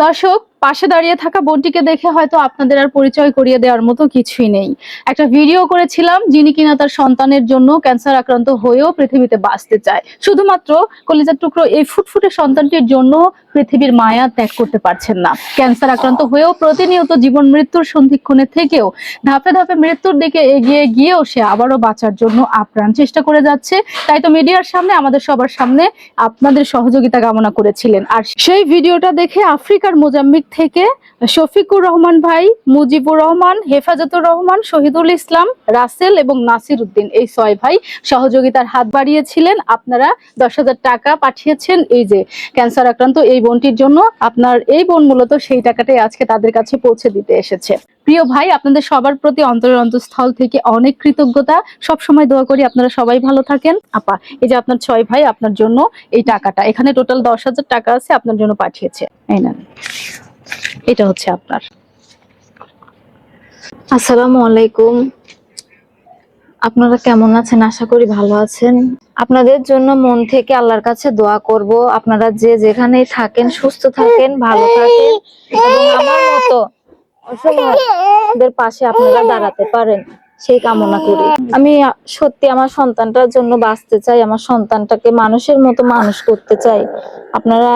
দর্শক পাশে দাঁড়িয়ে থাকা বোনটিকে দেখে হয়তো আপনাদের আর পরিচয় করিয়ে দেওয়ার মতো কিছুই নেই। একটা ভিডিও করেছিলাম, যিনি কিনা তার সন্তানের জন্য ক্যান্সার আক্রান্ত হয়েও পৃথিবীতে বাঁচতে চায়। শুধুমাত্র কলিজার টুকরো এই ফুটফুটে সন্তানটির জন্য পৃথিবীর মায়া ত্যাগ করতে পারছেন না। ক্যান্সার আক্রান্ত হয়েও প্রতিনিয়ত জীবন মৃত্যুর সন্ধিক্ষণে থেকেও ধাপে ধাপে মৃত্যুর দিকে এগিয়ে গিয়েও সে আবারও বাঁচার জন্য আপ্রাণ চেষ্টা করে যাচ্ছে। তাই তো মিডিয়ার সামনে, আমাদের সবার সামনে আপনাদের সহযোগিতা কামনা করেছিলেন। আর সেই ভিডিওটা দেখে আফ্রিকার মোজাম্বিক থেকে শফিকুর রহমান ভাই, মুজিবুর রহমান, হেফাজতুর রহমান, শহীদুল ইসলাম, রাসেল এবং নাসির উদ্দিন এই ছয় ভাই সহযোগিতার হাত বাড়িয়েছিলেন। আপনারা দশ হাজার টাকা পাঠিয়েছেন এই যে ক্যান্সার আক্রান্ত এই বোনটির জন্য। আপনার এই বোন মূলত সেই টাকাটাই আজকে তাদের কাছে পৌঁছে দিতে এসেছে। প্রিয় ভাই, আপনাদের সবার প্রতি অন্তরের অন্তঃস্থল থেকে অনেক কৃতজ্ঞতা। সব সময় দোয়া করি আপনারা সবাই ভালো থাকেন। আপা, এই যে আপনার ছয় ভাই, আপনার জন্য এই টাকাটা। এখানে টোটাল দশ হাজার টাকা আছে, আপনার জন্য পাঠিয়েছে। এই নেন। এটা হচ্ছে আপনার। আসসালামু আলাইকুম। আপনারা কেমন আছেন? আশা করি ভালো আছেন। আপনাদের জন্য মন থেকে আল্লাহর কাছে দোয়া করব। আপনারা যে যেখানেই থাকেন, সুস্থ থাকেন, ভালো থাকেন আমার মতো পাশে আপনারা দাঁড়াতে পারেন। সেই কামনা করি। আমি সত্যি আমার সন্তানটার জন্য বাঁচতে চাই, আমার সন্তানটাকে মানুষের মতো মানুষ করতে চাই। আপনারা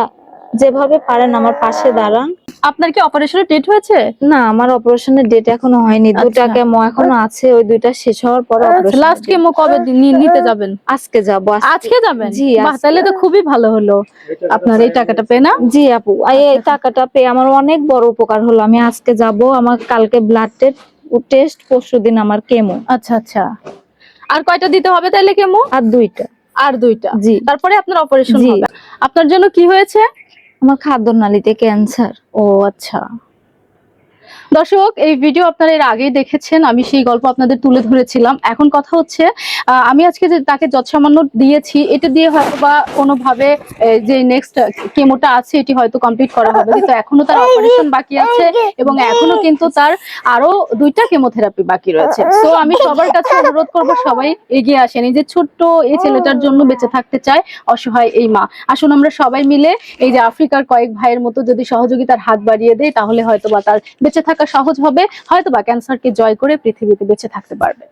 যেভাবে পারেন আমার পাশে দাঁড়ান। আপনার কি অপারেশনের ডেট হয়েছে? না আমার অপারেশনের ডেট এখনও হয়নি। দুটা আচ্ছা। কেমো এখনও আছে ওই দুইটা শেষ হওয়ার পরে লাস্ট date। কেমো কবে নিতে যাবেন? আজকে যাব আজকে। যাবেন? জি, তাহলে তো খুবই ভালো হলো। আপনার এই টাকাটা পেয়ে না? জি আপু এই টাকাটা পেয়ে আমার অনেক বড় উপকার হলো। আমি আজকে যাব আমার কালকে ব্লাড টেস্ট পরশু দিন আমার কেমো আচ্ছা আচ্ছা। আর কয়টা দিতে হবে তাহলে কেমো আর দুইটা। আর দুইটা। জি। তারপরে আপনার অপারেশন। হবে। আপনার জন্য কি হয়েছে? আমার খাদ্য নালীতে ক্যান্সার ও আচ্ছা। দর্শক, এই ভিডিও আপনারা এর আগেই দেখেছেন, আমি সেই গল্প আপনাদের তুলে ধরেছিলাম। এখন কথা হচ্ছে আমি আজকে যে তাকে যৎসামান্য দিয়েছি, এটা দিয়ে হয়তো বা কোনোভাবে যে নেক্সট কেমোটা আছে, এটি হয়তো কমপ্লিট করা হবে। কিন্তু এখনও তার অপারেশন বাকি আছে এবং এখনও কিন্তু তার আরও দুইটা কেমোথেরাপি বাকি রয়েছে। তো আমি সবার কাছে অনুরোধ করব, সবাই এগিয়ে আসেন। এই যে ছোট্ট এই ছেলেটার জন্য বেঁচে থাকতে চায়, অসহায় এই মা। আসুন আমরা সবাই মিলে, এই যে আফ্রিকার কয়েক ভাইয়ের মতো যদি সহযোগিতার হাত বাড়িয়ে দেয় তাহলে হয়তো বা তার বেঁচে থাকা সহজ হবে হয়তো বা ক্যান্সারকে জয় করে পৃথিবীতে বেঁচে থাকতে পারবে।